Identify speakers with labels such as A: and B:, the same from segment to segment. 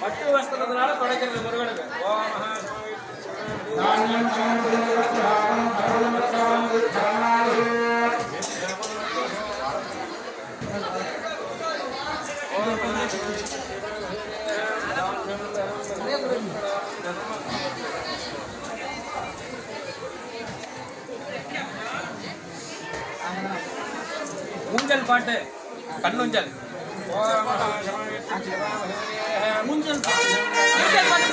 A: பட்டு வஸ்திரத்தினால தொடக்கிறது முருகனுக்கு. ஓ மகா ஊஞ்சல் பாட்டு கண்ணுஞ்சல். ஓம் மகா ஊஞ்சல் ஊஞ்சல் பாட்டு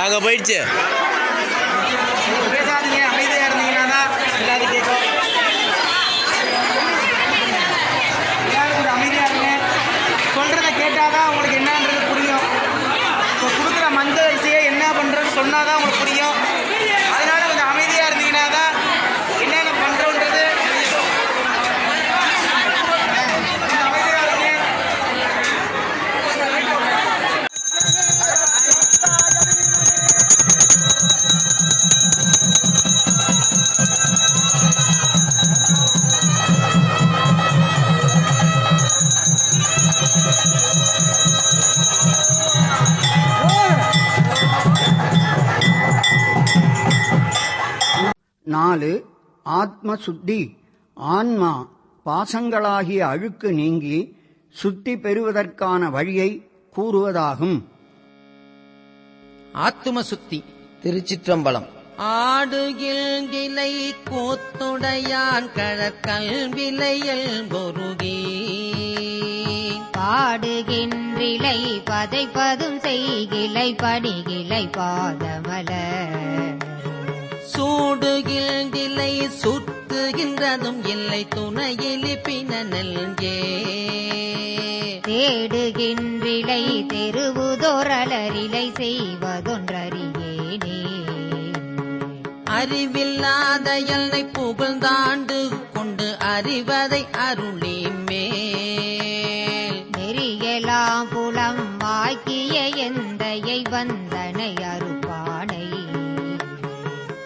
B: நாங்கள்
C: போயிடுச்சு.
D: நாலு ஆத்ம சுத்தி ஆன்மா பாசங்களாகிய அழுக்கு நீங்கி சுத்தி பெறுவதற்கான வழியை கூறுவதாகும்.
A: ஆத்தும சுத்தி
C: திருச்சிற்றம்பலம்
A: ஆடுகில்கிளை கூத்துடையான் கழற்கல் விலையல் பொருகி.
E: பாடுகின்றிலை பதைப்பதும் செய்கிலை படிகிலை பாதமல.
A: சூடுகில்கிளை சுத்துகின்றதும் இல்லை துணையிலி பின நெல்கே.
E: தேடுகின்றிலை தெருவுதோரலரிலை செய்வதொன்றறியேனே
A: அறிவில்லாத எல்லை புகழ்ந்தாண்டு கொண்டு அறிவதை அருளி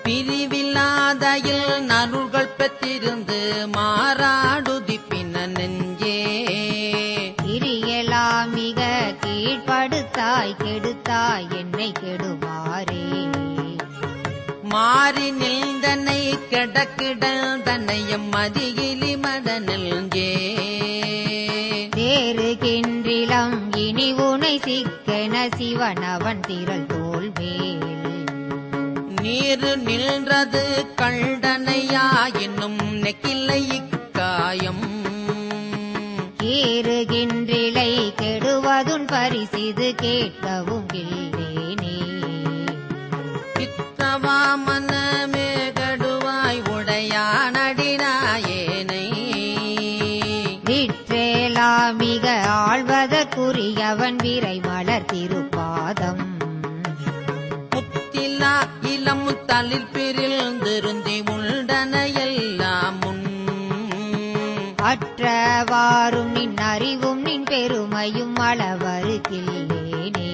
A: பிரிவில்லாதையில் நருள்கள் பெற்றிருந்து மாறாடுதி பின்ன நெஞ்சே.
E: கிரியலாம் மிக கீழ்ப்படுத்தாய் கெடுத்தாய் என்னை கெடுவாரே.
A: மாறி நின்றனை கிடக்கிடல் தன்னையம் மதியிலி மத நெஞ்சே
E: தேறுகின்றிலம் இனி உனை சிக்கென சிவனவன் திரள் தோல்வேல்
A: நீரு நின்றது கண்டனையா என்னும் நெக்கில்லை இக்காயம்.
E: ஏறுகின்றிலை கெடுவதுன் பரிசிது கேட்கவும் இல்லேனே
A: பித்தவா மனமே கடுவாய் உடையானடினாயேனை
E: விற்றேலாம் மிக ஆழ்வதற்குரியவன் விரை மலர் திருப்பாதம்.
A: தளிர் பிரிந்திருந்தி உண்டன எல்லாம் முன்
E: அற்றவாறும் நின் அறிவும் நின் பெருமையும் அளவருக்கில்லேனே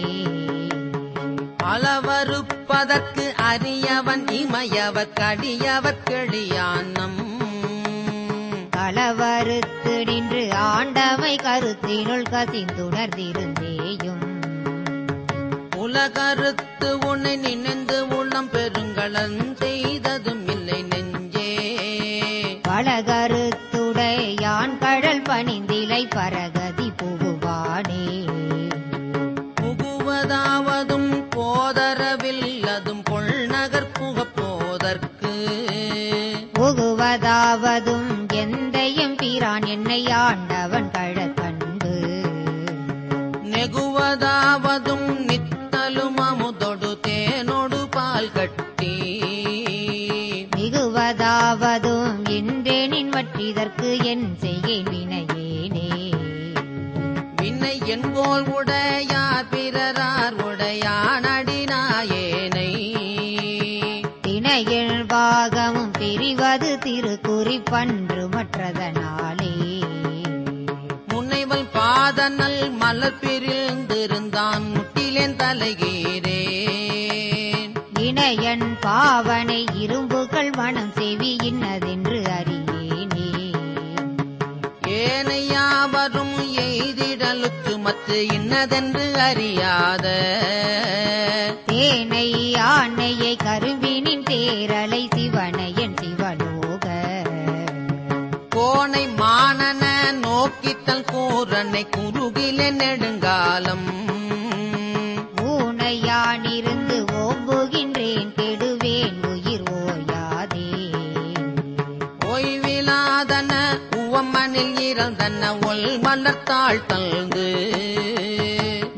A: அளவறுப்பதற்கு அரியவன் இமையவர் கடியவர் கெளியானம்
E: களவறுத்து நின்று ஆண்டமை கருத்தினுள் கசிந்துணர்ந்திருந்தேயும்.
A: கருத்து உன்னை நினைந்து உள்ளம் பெருங்கலன் செய்ததும்
E: திருக்குறிப்பன்று மற்றதனாலே.
A: முனைவல் பாதனல் மலர் பிரிந்திருந்தான் முட்டிலேன் தலைகீரேன்
E: இணையன் பாவனை இரும்புகள் மனம் செவி இன்னதென்று அறியேனே.
A: ஏனையாவரும் எய்திடலுக்கு மற்ற இன்னதென்று அறியாத.
E: தேனை ஆணையை கரும்பினின் தேரலை சிவனையன்
A: நோக்கித்தல் கூரனை குறுகிலே நெடுங்காலம்.
E: ஊனையானிருந்து ஓம்புகின்றேன் கெடுவேன் உயிர் ஓயாதே.
A: ஓய்விலாதன உவமனில் இறந்தன ஒல் மலர்த்தாள் தந்து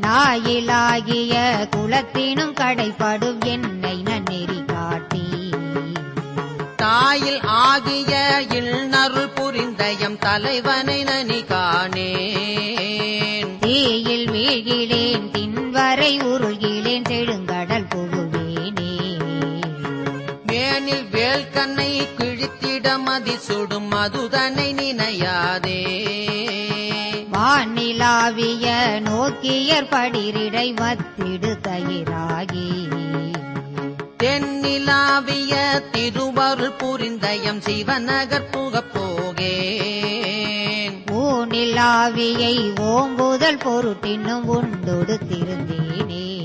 E: நாயிலா தாயாகிய குலத்தினும் கடைப்படும் என்னை நன்னெறி காட்டி
A: தாயில் ஆகிய இல்நருள் புரிந்தயம் தலைவனை நனி காணேன்.
E: தீயில் வீழ்கிலேன் தின்வரை உருள்கிலேன் செழுங்கடல் புகுவேனே.
A: வேனில் வேல்கண்ணை கிழித்திட மதி சுடும் மதுதனை நினையாதே.
E: வானிலாவிய நோக்கியர் படிரிடை மத்திடு தயிராகி.
A: தென்னிலாவிய திருவருள் புரிந்தயம் சிவநகர் புகப் போகேன்.
E: ஊனிலாவியை ஓம்புதல் பொருட்டினும் உண்டொடு திருந்தேனே.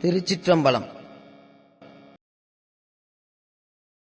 A: திருச்சிற்றம்பலம்.